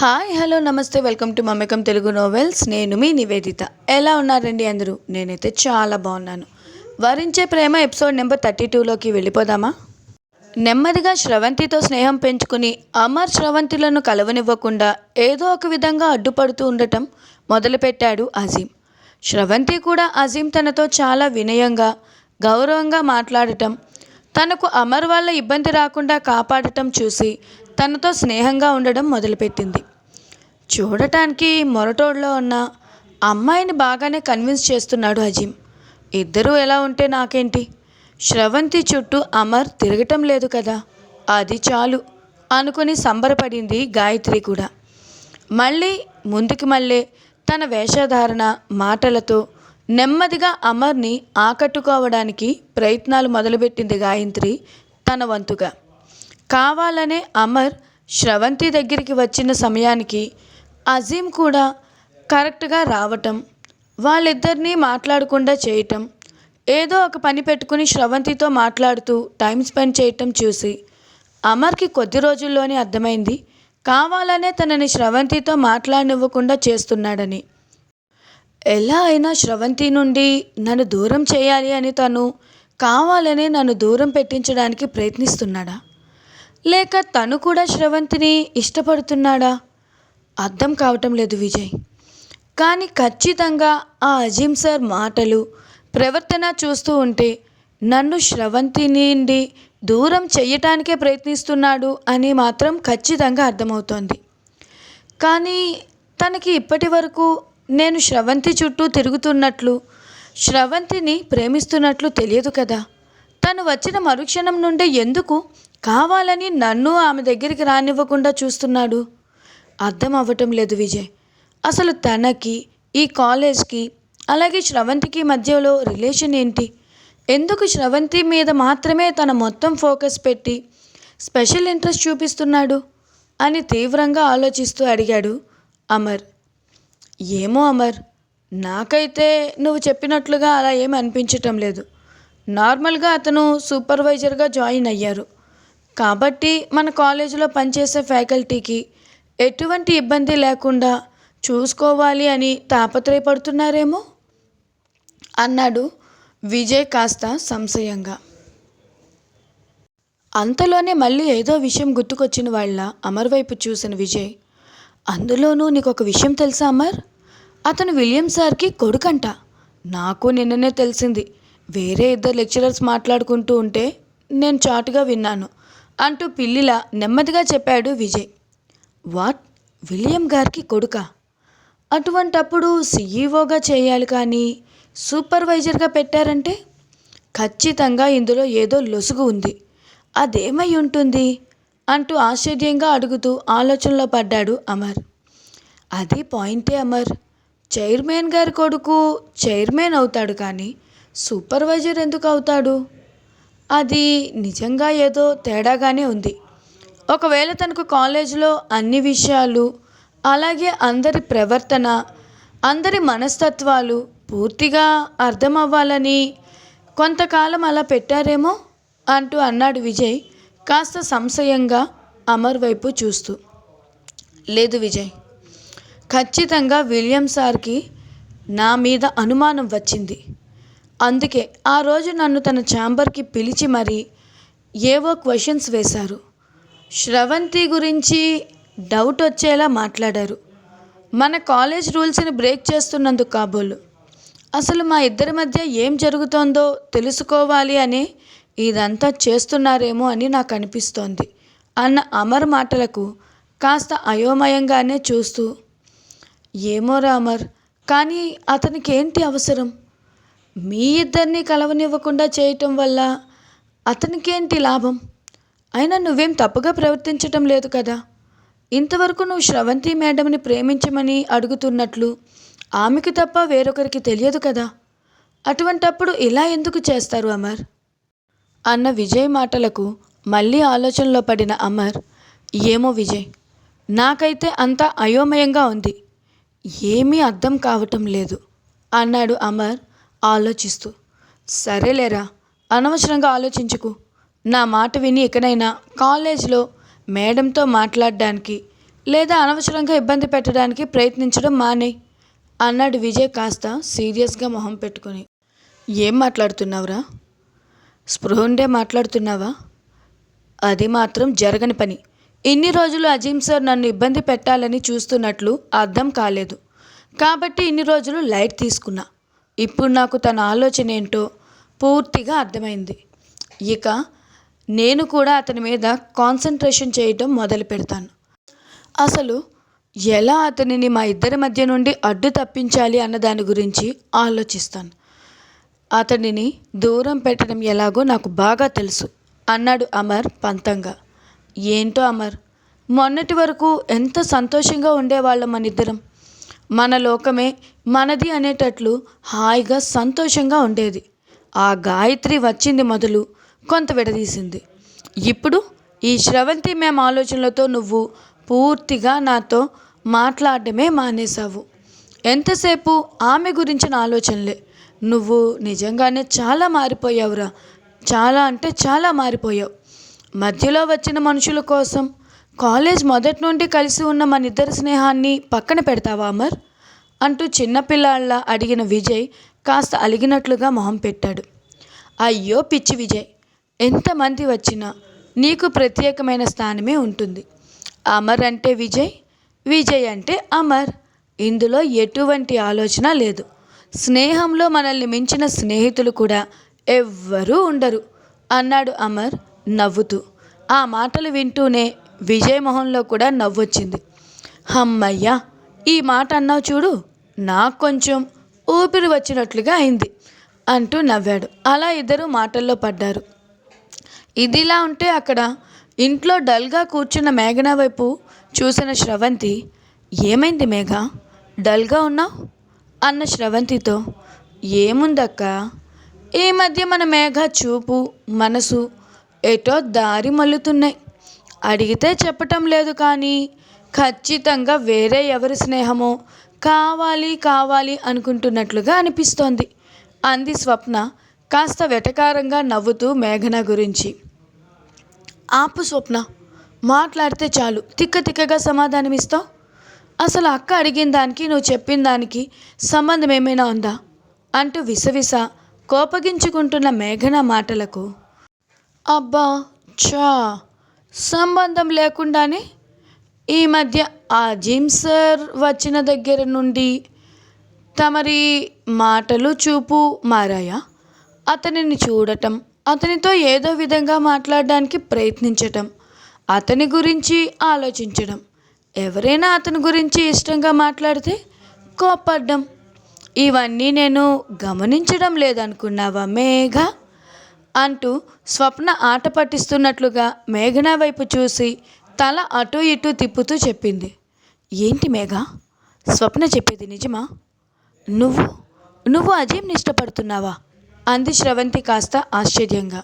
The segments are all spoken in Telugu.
హాయ్ హలో నమస్తే వెల్కమ్ టు మమ్మకం తెలుగు నోవెల్స్. నేను మీ నివేదిత. ఎలా ఉన్నారండి అందరూ? నేనైతే చాలా బాగున్నాను. వరించే ప్రేమ ఎపిసోడ్ నెంబర్ థర్టీ టూలోకి వెళ్ళిపోదామా? నెమ్మదిగా శ్రవంతితో స్నేహం పెంచుకుని అమర్ శ్రవంతిలను కలవనివ్వకుండా ఏదో ఒక విధంగా అడ్డుపడుతూ ఉండటం మొదలుపెట్టాడు అజీం శ్రవంతి కూడా అజీం తనతో చాలా వినయంగా గౌరవంగా మాట్లాడటం తనకు అమర్ వల్ల ఇబ్బంది రాకుండా కాపాడటం చూసి తనతో స్నేహంగా ఉండడం మొదలుపెట్టింది. చూడటానికి మొరటోడ్లో ఉన్న అమ్మాయిని బాగానే కన్విన్స్ చేస్తున్నాడు అజీం ఇద్దరూ ఎలా ఉంటే నాకేంటి? శ్రవంతి చుట్టూ అమర్ తిరగటం లేదు కదా? అది చాలు అనుకుని సంబరపడింది గాయత్రి కూడా. మళ్ళీ ముందుకు మళ్ళీ తన వేషధారణ మాటలతో నెమ్మదిగా అమర్ని ఆకట్టుకోవడానికి ప్రయత్నాలు మొదలుపెట్టింది గాయత్రి తన వంతుగా. కావాలనే అమర్ శ్రవంతి దగ్గరికి వచ్చిన సమయానికి అజీం కూడా కరెక్ట్గా రావటం వాళ్ళిద్దరినీ మాట్లాడకుండా చేయటం ఏదో ఒక పని పెట్టుకుని శ్రవంతితో మాట్లాడుతూ టైం స్పెండ్ చేయటం చూసి అమర్కి కొద్ది రోజుల్లోనే అర్థమైంది కావాలనే తనని శ్రవంతితో మాట్లాడనివ్వకుండా చేస్తున్నాడని. ఎలా అయినా స్రవంతి నుండి నన్ను దూరం చేయాలి అని తను కావాలనే నన్ను దూరం పెట్టించడానికి ప్రయత్నిస్తున్నాడా? లేక తను కూడా స్రవంతిని ఇష్టపడుతున్నాడా? అర్థం కావటం లేదు విజయ్. కానీ ఖచ్చితంగా ఆ అజీం సార్ మాటలు ప్రవర్తన చూస్తూ ఉంటే నన్ను స్రవంతి నుండి దూరం చెయ్యటానికే ప్రయత్నిస్తున్నాడు అని మాత్రం ఖచ్చితంగా అర్థమవుతోంది. కానీ తనకి ఇప్పటి వరకు నేను శ్రవంతి చుట్టూ తిరుగుతున్నట్లు శ్రవంతిని ప్రేమిస్తున్నట్లు తెలియదు కదా. తను వచ్చిన మరుక్షణం నుండే ఎందుకు కావాలని నన్ను ఆమె దగ్గరికి రానివ్వకుండా చూస్తున్నాడు? అర్థం అవ్వటం లేదు విజయ్. అసలు తనకి ఈ కాలేజ్కి అలాగే శ్రవంతికి మధ్యలో రిలేషన్ ఏంటి? ఎందుకు శ్రవంతి మీద మాత్రమే తన మొత్తం ఫోకస్ పెట్టి స్పెషల్ ఇంట్రెస్ట్ చూపిస్తున్నాడు? అని తీవ్రంగా ఆలోచిస్తూ అడిగాడు అమర్. ఏమో అమర్ నాకైతే నువ్వు చెప్పినట్లుగా అలా ఏమి అనిపించటం లేదు. నార్మల్గా అతను సూపర్వైజర్గా జాయిన్ అయ్యారు. కాబట్టి మన కాలేజీలో పనిచేసే ఫ్యాకల్టీకి ఎటువంటి ఇబ్బంది లేకుండా చూసుకోవాలి అని తాపత్రయపడుతున్నారేమో? అన్నాడు విజయ్ కాస్త సంశయంగా. అంతలోనే మళ్ళీ ఏదో విషయం గుర్తుకొచ్చిన వాళ్ళ అమర్ వైపు చూసిన విజయ్ అందులోనూ నీకు ఒక విషయం తెలుసా అమర్? అతను విలియం సార్కి కొడుకంట. నాకు నిన్ననే తెలిసింది. వేరే ఇద్దరు లెక్చరర్స్ మాట్లాడుకుంటూ ఉంటే నేను చాటుగా విన్నాను అంటూ పిల్లిలా నెమ్మదిగా చెప్పాడు విజయ్. వాట్? విలియం గారికి కొడుకా? అటువంటప్పుడు సీఈఓగా చేయాలి కానీ సూపర్వైజర్గా పెట్టారంటే ఖచ్చితంగా ఇందులో ఏదో లొసుగు ఉంది. అదేమై ఉంటుంది? అంటూ ఆశ్చర్యంగా అడుగుతూ ఆలోచనలో పడ్డాడు అమర్. అది పాయింటే అమర్. చైర్మన్ గారి కొడుకు చైర్మన్ అవుతాడు కానీ సూపర్వైజర్ ఎందుకు అవుతాడు? అది నిజంగా ఏదో తేడాగానే ఉంది. ఒకవేళ తనకు కాలేజీలో అన్ని విషయాలు అలాగే అందరి ప్రవర్తన అందరి మనస్తత్వాలు పూర్తిగా అర్థం అవ్వాలని కొంతకాలం అలా పెట్టారేమో అంటూ అన్నాడు విజయ్. కాస్త సంశయంగా అమర్ వైపు చూస్తూ లేదు విజయ్ ఖచ్చితంగా విలియం సార్కి నా మీద అనుమానం వచ్చింది. అందుకే ఆ రోజు నన్ను తన ఛాంబర్కి పిలిచి మరీ ఏవో క్వశ్చన్స్ వేశారు. శ్రవంతి గురించి డౌట్ వచ్చేలా మాట్లాడారు. మన కాలేజ్ రూల్స్ని బ్రేక్ చేస్తున్నందుకు కాబోలు. అసలు మా ఇద్దరి మధ్య ఏం జరుగుతోందో తెలుసుకోవాలి అని ఇదంతా చేస్తున్నారేమో అని నాకు అనిపిస్తోంది అన్న అమర్ మాటలకు కాస్త అయోమయంగానే చూస్తూ ఏమోరా అమర్ కానీ అతనికి ఏంటి అవసరం? మీ ఇద్దరిని కలవనివ్వకుండా చేయటం వల్ల అతనికేంటి లాభం? అయినా నువ్వేం తప్పుగా ప్రవర్తించటం లేదు కదా? ఇంతవరకు నువ్వు శ్రవంతి మేడంని ప్రేమించమని అడుగుతున్నట్లు ఆమెకు తప్ప వేరొకరికి తెలియదు కదా? అటువంటప్పుడు ఇలా ఎందుకు చేస్తారు అమర్? అన్న విజయ్ మాటలకు మళ్ళీ ఆలోచనలో పడిన అమర్ ఏమో విజయ్ నాకైతే అంతా అయోమయంగా ఉంది. ఏమీ అర్థం కావటం లేదు అన్నాడు అమర్ ఆలోచిస్తూ. సరేలేరా అనవసరంగా ఆలోచించుకు. నా మాట విని ఎక్కడైనా కాలేజ్లో మేడంతో మాట్లాడడానికి లేదా అనవసరంగా ఇబ్బంది పెట్టడానికి ప్రయత్నించడం మానే అన్నాడు విజయ్ కాస్త సీరియస్గా మొహం పెట్టుకుని. ఏం మాట్లాడుతున్నావురా? స్పృహ ఉండే మాట్లాడుతున్నావా? అది మాత్రం జరగని పని. ఇన్ని రోజులు అజీం సార్ నన్ను ఇబ్బంది పెట్టాలని చూస్తున్నట్లు అర్థం కాలేదు. కాబట్టి ఇన్ని రోజులు లైట్ తీసుకున్నా. ఇప్పుడు నాకు తన ఆలోచన ఏంటో పూర్తిగా అర్థమైంది. ఇక నేను కూడా అతని మీద కాన్సన్ట్రేషన్ చేయటం మొదలు పెడతాను. అసలు ఎలా అతనిని మా ఇద్దరి మధ్య నుండి అడ్డు తప్పించాలి అన్న దాని గురించి ఆలోచిస్తాను. అతనిని దూరం పెట్టడం ఎలాగో నాకు బాగా తెలుసు అన్నాడు అమర్ పంతంగా. ఏంటో అమర్? మొన్నటి వరకు ఎంత సంతోషంగా ఉండేవాళ్ళం మనిద్దరం. మన లోకమే మనది అనేటట్లు హాయిగా సంతోషంగా ఉండేది. ఆ గాయత్రి వచ్చింది మొదలు కొంత విడదీసింది. ఇప్పుడు ఈ శ్రవంతి మేం ఆలోచనలతో నువ్వు పూర్తిగా నాతో మాట్లాడటమే మానేశావు. ఎంతసేపు ఆమె గురించిన ఆలోచనలే. నువ్వు నిజంగానే చాలా మారిపోయావురా. చాలా అంటే చాలా మారిపోయావు. మధ్యలో వచ్చిన మనుషుల కోసం కాలేజ్ మొదటి నుండి కలిసి ఉన్న మన ఇద్దరి స్నేహాన్ని పక్కన పెడతావా అమర్? అంటూ చిన్నపిల్లాళ్ళ అడిగిన విజయ్ కాస్త అలిగినట్లుగా మొహం పెట్టాడు. అయ్యో పిచ్చి విజయ్ ఎంతమంది వచ్చినా నీకు ప్రత్యేకమైన స్థానమే ఉంటుంది. అమర్ అంటే విజయ్ విజయ్ అంటే అమర్. ఇందులో ఎటువంటి ఆలోచన లేదు. స్నేహంలో మనల్ని మించిన స్నేహితులు కూడా ఎవ్వరూ ఉండరు. అన్నాడు అమర్ నవ్వుతూ. ఆ మాటలు వింటూనే విజయ్ మొహంలో కూడా నవ్వొచ్చింది. హమ్మయ్యా ఈ మాట అన్నావు చూడు నాకు కొంచెం ఊపిరి వచ్చినట్లుగా అయింది అంటూ నవ్వాడు. అలా ఇద్దరు మాటల్లో పడ్డారు. ఇదిలా ఉంటే అక్కడ ఇంట్లో డల్గా కూర్చున్న మేఘన వైపు చూసిన శ్రవంతి ఏమైంది మేఘ? డల్గా ఉన్నావు? అన్న శ్రవంతితో ఏముందక్క? ఈ మధ్య మన మేఘ చూపు మనసు ఎటో దారి మల్లుతున్నాయి. అడిగితే చెప్పటం లేదు కానీ ఖచ్చితంగా వేరే ఎవరి స్నేహమో కావాలి కావాలి అనుకుంటున్నట్లుగా అనిపిస్తోంది అంది స్వప్న కాస్త వెటకారంగా నవ్వుతూ మేఘన గురించి. ఆపు స్వప్న మాట్లాడితే చాలు తిక్క తిక్కగా సమాధానం ఇస్తావు అసలు అక్క అడిగిన దానికి నువ్వు చెప్పిన దానికి సంబంధం ఏమైనా ఉందా? అంటూ విసవిస కోపగించుకుంటున్న మేఘన మాటలకు. అబ్బా చా సంబంధం లేకుండానే ఈ మధ్య ఆ జిమ్ సార్ వచ్చిన దగ్గర నుండి తమరి మాటలు చూపు మారాయా? అతనిని చూడటం అతనితో ఏదో విధంగా మాట్లాడడానికి ప్రయత్నించటం అతని గురించి ఆలోచించడం. ఎవరైనా అతని గురించి ఇష్టంగా మాట్లాడితే కోపడ్డం ఇవన్నీ నేను గమనించడం లేదనుకున్నావా మేఘ? అంటూ స్వప్న ఆట పట్టిస్తున్నట్లుగా మేఘన వైపు చూసి తల అటు ఇటు తిప్పుతూ చెప్పింది. ఏంటి మేఘ? స్వప్న చెప్పేది నిజమా? నువ్వు నువ్వు అజీంని ఇష్టపడుతున్నావా? అంది శ్రవంతి కాస్త ఆశ్చర్యంగా.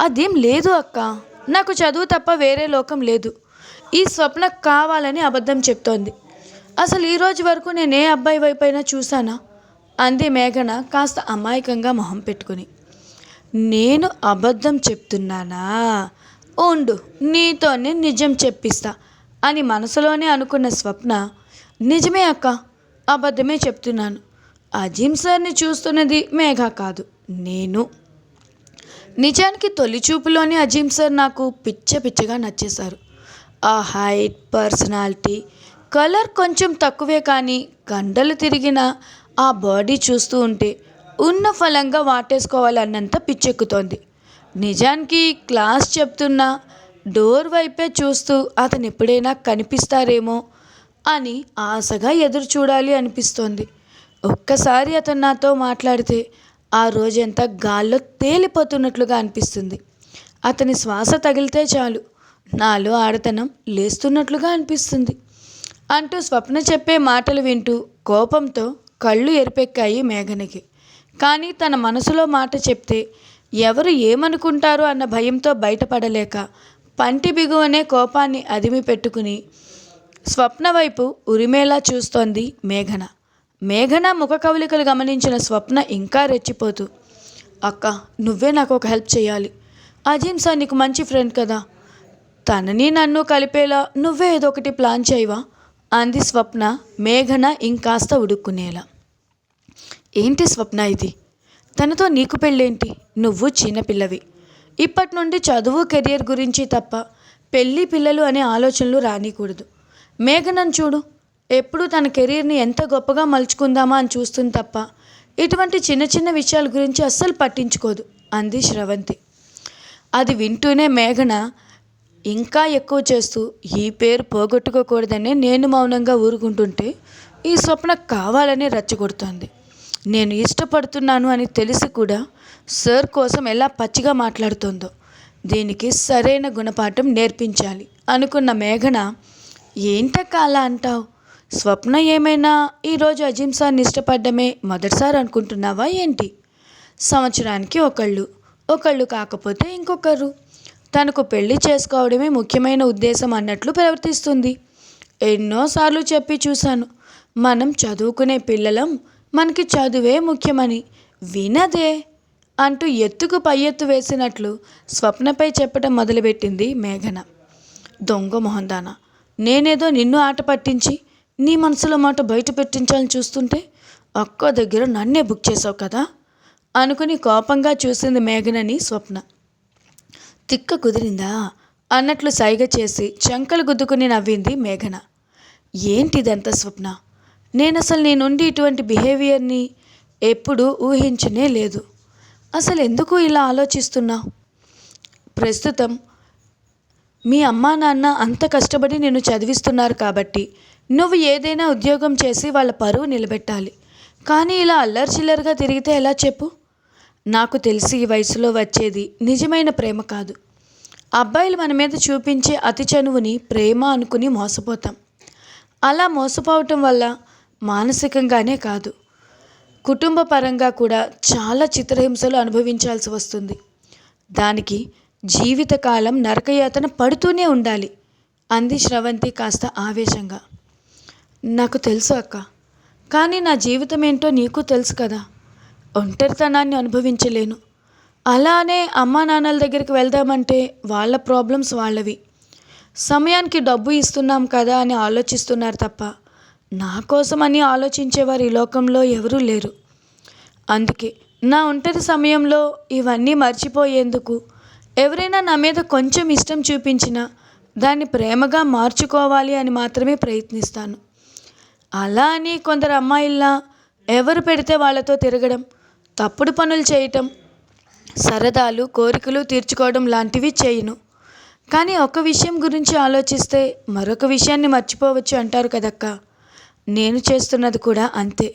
అదేం లేదు అక్క. నాకు చదువు తప్ప వేరే లోకం లేదు. ఈ స్వప్న కావాలని అబద్ధం చెప్తోంది. అసలు ఈ రోజు వరకు నేను ఏ అబ్బాయి వైపైనా చూసానా అంది మేఘన కాస్త అమాయకంగా మొహం పెట్టుకుని. నేను అబద్ధం చెప్తున్నానా? ఉండు నీతోనే నిజం చెప్పిస్తా అని మనసులోనే అనుకున్న స్వప్న నిజమే అక్క అబద్ధమే చెప్తున్నాను. అజీం సార్ని చూస్తున్నది మేఘ కాదు నేను. నిజానికి తొలి చూపులోని అజీం సార్ నాకు పిచ్చ పిచ్చగా నచ్చేశారు. ఆ హైట్ పర్సనాలిటీ కలర్ కొంచెం తక్కువే కానీ కండలు తిరిగిన ఆ బాడీ చూస్తూ ఉంటే ఉన్న ఫలంగా వాటేసుకోవాలన్నంత పిచ్చెక్కుతోంది. నిజానికి క్లాస్ చెప్తున్నా డోర్ వైపే చూస్తూ అతను ఎప్పుడైనా కనిపిస్తారేమో అని ఆశగా ఎదురు చూడాలి అనిపిస్తోంది. ఒక్కసారి అతను నాతో మాట్లాడితే ఆ రోజంతా గాల్లో తేలిపోతున్నట్లుగా అనిపిస్తుంది. అతని శ్వాస తగిలితే చాలు. నాలో ఆడతనం లేస్తున్నట్లుగా అనిపిస్తుంది. అంటూ స్వప్న చెప్పే మాటలు వింటూ కోపంతో కళ్ళు ఎరిపెక్కాయి మేఘనకి. కానీ తన మనసులో మాట చెప్తే ఎవరు ఏమనుకుంటారో అన్న భయంతో బయటపడలేక పంటి బిగువనే కోపాన్ని అదిమి పెట్టుకుని స్వప్న వైపు ఉరిమేలా చూస్తోంది మేఘన. మేఘన ముఖ కవలికలు గమనించిన స్వప్న ఇంకా రెచ్చిపోతూ అక్క నువ్వే నాకు ఒక హెల్ప్ చేయాలి అజీం సార్ నీకు మంచి ఫ్రెండ్ కదా. తనని నన్ను కలిపేలా నువ్వే ఏదో ఒకటి ప్లాన్ చేయవా? అంది స్వప్న మేఘన ఇంకాస్త ఉడుక్కునేలా. ఏంటి స్వప్న ఇది? తనతో నీకు పెళ్ళేంటి? నువ్వు చిన్నపిల్లవి. ఇప్పటి నుండి చదువు కెరియర్ గురించి తప్ప పెళ్ళి పిల్లలు అనే ఆలోచనలు రానికూడదు. మేఘనను చూడు. ఎప్పుడు తన కెరీర్ని ఎంత గొప్పగా మలుచుకుందామా అని చూస్తుంది తప్ప ఇటువంటి చిన్న చిన్న విషయాల గురించి అస్సలు పట్టించుకోదు అంది శ్రవంతి. అది వింటూనే మేఘన ఇంకా ఎక్కువ చేస్తూ ఈ పేరు పోగొట్టుకోకూడదనే నేను మౌనంగా ఊరుకుంటుంటే ఈ స్వప్న కావాలని రెచ్చగొడుతోంది. నేను ఇష్టపడుతున్నాను అని తెలిసి కూడా సార్ కోసం ఎలా పచ్చిగా మాట్లాడుతుందో దీనికి సరైన గుణపాఠం నేర్పించాలి అనుకున్న మేఘన ఏంటక్క అలా అంటావు? స్వప్న ఏమైనా ఈరోజు అజిమ్ సార్ని ఇష్టపడ్డమే మొదటిసారి అనుకుంటున్నావా ఏంటి? సంవత్సరానికి ఒకళ్ళు. ఒకళ్ళు కాకపోతే ఇంకొకరు. తనకు పెళ్ళి చేసుకోవడమే ముఖ్యమైన ఉద్దేశం అన్నట్లు ప్రవర్తిస్తుంది. ఎన్నోసార్లు చెప్పి చూశాను మనం చదువుకునే పిల్లలం మనకి చదువే ముఖ్యమని. వినదే అంటూ ఎత్తుకు పై ఎత్తు వేసినట్లు స్వప్నపై చెప్పడం మొదలుపెట్టింది మేఘన. దొంగ మొహందాన నేనేదో నిన్ను ఆట పట్టించి నీ మనసులో మాట బయట పెట్టించాలని చూస్తుంటే అక్క దగ్గర నన్నే బుక్ చేసావు కదా? అనుకుని కోపంగా చూసింది మేఘనని స్వప్న. తిక్క కుదిరిందా? అన్నట్లు సైగ చేసి చంకలు గుద్దుకుని నవ్వింది మేఘన. ఏంటిదంతా స్వప్న? నేను అసలు నీ నుండి ఇటువంటి బిహేవియర్ని ఎప్పుడూ ఊహించనే లేదు. అసలు ఎందుకు ఇలా ఆలోచిస్తున్నా? ప్రస్తుతం మీ అమ్మా నాన్న అంత కష్టపడి నిన్ను చదివిస్తున్నారు కాబట్టి నువ్వు ఏదైనా ఉద్యోగం చేసి వాళ్ళ పరువు నిలబెట్టాలి. కానీ ఇలా అల్లరి చిల్లరగా తిరిగితే ఎలా చెప్పు? నాకు తెలిసి ఈ వయసులో వచ్చేది నిజమైన ప్రేమ కాదు. అబ్బాయిలు మన మీద చూపించే అతి చనువుని ప్రేమ అనుకుని మోసపోతాం. అలా మోసపోవటం వల్ల మానసికంగానే కాదు. కుటుంబ పరంగా కూడా చాలా చిత్రహింసలు అనుభవించాల్సి వస్తుంది. దానికి జీవితకాలం నరకయాతన పడుతూనే ఉండాలి అంది శ్రవంతి కాస్త ఆవేశంగా. నాకు తెలుసు అక్క కానీ నా జీవితం ఏంటో నీకు తెలుసు కదా. ఒంటరితనాన్ని అనుభవించలేను. అలానే అమ్మా నాన్నల దగ్గరికి వెళ్దామంటే వాళ్ళ ప్రాబ్లమ్స్ వాళ్ళవి. సమయానికి డబ్బు ఇస్తున్నాం కదా అని ఆలోచిస్తున్నారు తప్ప నా కోసమని ఆలోచించేవారు ఈ లోకంలో ఎవరూ లేరు. అందుకే నా ఒంటరి సమయంలో ఇవన్నీ మర్చిపోయేందుకు ఎవరైనా నా మీద కొంచెం ఇష్టం చూపించినా దాన్ని ప్రేమగా మార్చుకోవాలి అని మాత్రమే ప్రయత్నిస్తాను. అలా అని కొందరు అమ్మాయిల్లా ఎవరు పెడితే వాళ్ళతో తిరగడం తప్పుడు పనులు చేయటం సరదాలు కోరికలు తీర్చుకోవడం లాంటివి చేయను. కానీ ఒక విషయం గురించి ఆలోచిస్తే మరొక విషయాన్ని మర్చిపోవచ్చు అంటారు కదక్క. నేను చేస్తున్నది కూడా అంతే.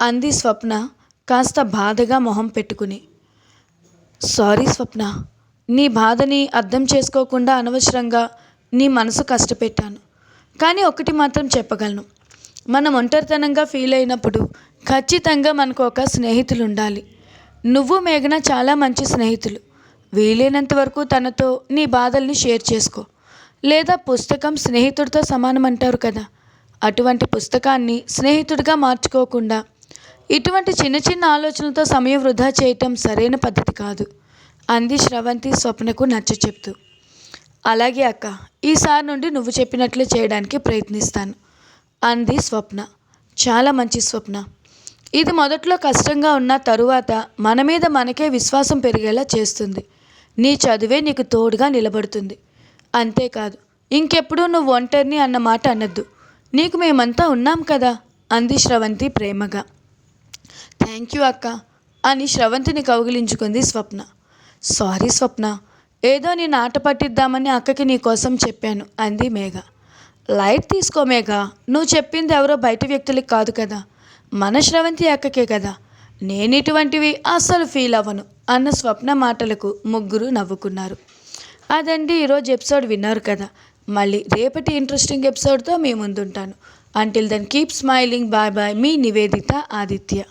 అంది స్వప్న కాస్త బాధగా మొహం పెట్టుకుని. సారీ స్వప్న నీ బాధని అర్థం చేసుకోకుండా అనవసరంగా నీ మనసు కష్టపెట్టాను. కానీ ఒకటి మాత్రం చెప్పగలను. మనం ఒంటరితనంగా ఫీల్ అయినప్పుడు ఖచ్చితంగా మనకు ఒక స్నేహితులు ఉండాలి నువ్వు మేఘన చాలా మంచి స్నేహితులు. వీలైనంత వరకు తనతో నీ బాధల్ని షేర్ చేసుకో. లేదా పుస్తకం స్నేహితుడితో సమానం అంటారు కదా. అటువంటి పుస్తకాన్ని స్నేహితుడిగా మార్చుకోకుండా ఇటువంటి చిన్న చిన్న ఆలోచనలతో సమయం వృధా చేయటం సరైన పద్ధతి కాదు. అంది శ్రవంతి స్వప్నకు నచ్చ చెప్తూ. అలాగే అక్క ఈసారి నుండి నువ్వు చెప్పినట్లు చేయడానికి ప్రయత్నిస్తాను. అంది స్వప్న. చాలా మంచి స్వప్న. ఇది మొదట్లో కష్టంగా ఉన్న తరువాత మన మీద మనకే విశ్వాసం పెరిగేలా చేస్తుంది. నీ చదువే నీకు తోడుగా నిలబడుతుంది. అంతేకాదు ఇంకెప్పుడు నువ్వు ఒంటరిని అన్న మాట అనద్దు. నీకు మేమంతా ఉన్నాం కదా అంది శ్రవంతి ప్రేమగా. థ్యాంక్ యూ అక్క అని శ్రవంతిని కౌగిలించుకుంది స్వప్న. సారీ స్వప్న ఏదో నేను ఆట పట్టిద్దామని అక్కకి నీకోసం చెప్పాను అంది మేఘ. లైట్ తీసుకో మేఘ నువ్వు చెప్పింది ఎవరో బయట వ్యక్తులకి కాదు కదా. మన స్రవంతి అక్కకే కదా. నేను ఇటువంటివి అస్సలు ఫీల్ అవ్వను అన్న స్వప్న మాటలకు ముగ్గురు నవ్వుకున్నారు. అదండి ఈరోజు ఎపిసోడ్ విన్నారు కదా. మళ్ళీ రేపటి ఇంట్రెస్టింగ్ ఎపిసోడ్తో మీ ముందుంటాను. Until then keep smiling bye bye మీ నివేదిత ఆదిత్య.